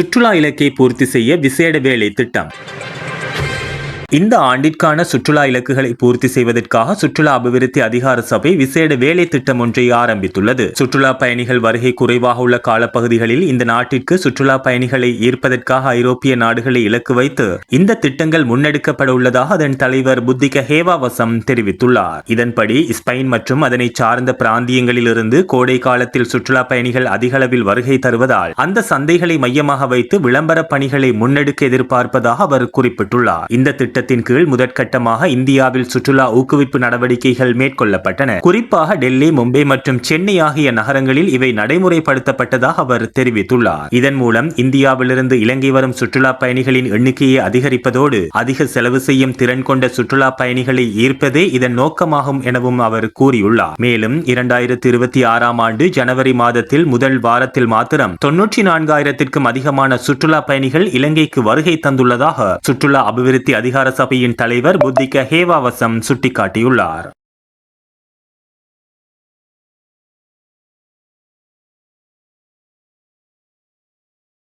சுற்றுலா இலக்கை பூர்த்தி செய்ய விசேட வேலை திட்டம். இந்த ஆண்டிற்கான சுற்றுலா இலக்குகளை பூர்த்தி செய்வதற்காக சுற்றுலா அபிவிருத்தி அதிகார சபை விசேட வேலை திட்டம் ஒன்றை ஆரம்பித்துள்ளது. சுற்றுலா பயணிகள் வருகை குறைவாக உள்ள காலப்பகுதிகளில் இந்த நாட்டிற்கு சுற்றுலா பயணிகளை ஈர்ப்பதற்காக ஐரோப்பிய நாடுகளை இலக்கு வைத்து இந்த திட்டங்கள் முன்னெடுக்கப்பட உள்ளதாக அதன் தலைவர் புத்திக ஹேவாவசம் தெரிவித்துள்ளார். இதன்படி ஸ்பெயின் மற்றும் அதனை சார்ந்த பிராந்தியங்களில் இருந்து கோடை காலத்தில் சுற்றுலா பயணிகள் அதிக அளவில் வருகை தருவதால் அந்த சந்தைகளை மையமாக வைத்து விளம்பர பணிகளை முன்னெடுக்க எதிர்பார்ப்பதாக அவர் குறிப்பிட்டுள்ளார். இந்த திட்டம் திட்டத்தின் கீழ் முதற்கட்டமாக இந்தியாவில் சுற்றுலா ஊக்குவிப்பு நடவடிக்கைகள் மேற்கொள்ளப்பட்டன. குறிப்பாக டெல்லி மும்பை மற்றும் சென்னை ஆகிய நகரங்களில் இவை நடைமுறைப்படுத்தப்பட்டதாக அவர் தெரிவித்துள்ளார். இதன் மூலம் இந்தியாவிலிருந்து இலங்கை வரும் சுற்றுலா பயணிகளின் எண்ணிக்கையை அதிகரிப்பதோடு அதிக செலவு செய்யும் திறன் கொண்ட சுற்றுலா பயணிகளை ஈர்ப்பதே இதன் நோக்கமாகும் எனவும் அவர் கூறியுள்ளார். மேலும் இரண்டாயிரத்தி இருபத்தி ஆறாம் ஆண்டு ஜனவரி மாதத்தில் முதல் வாரத்தில் மாத்திரம் தொன்னூற்றி நான்காயிரத்திற்கும் அதிகமான சுற்றுலா பயணிகள் இலங்கைக்கு வருகை தந்துள்ளதாக சுற்றுலா அபிவிருத்தி அதிகார சபையின் தலைவர் புத்திக ஹேவாவசம் சுட்டிக்காட்டியுள்ளார்.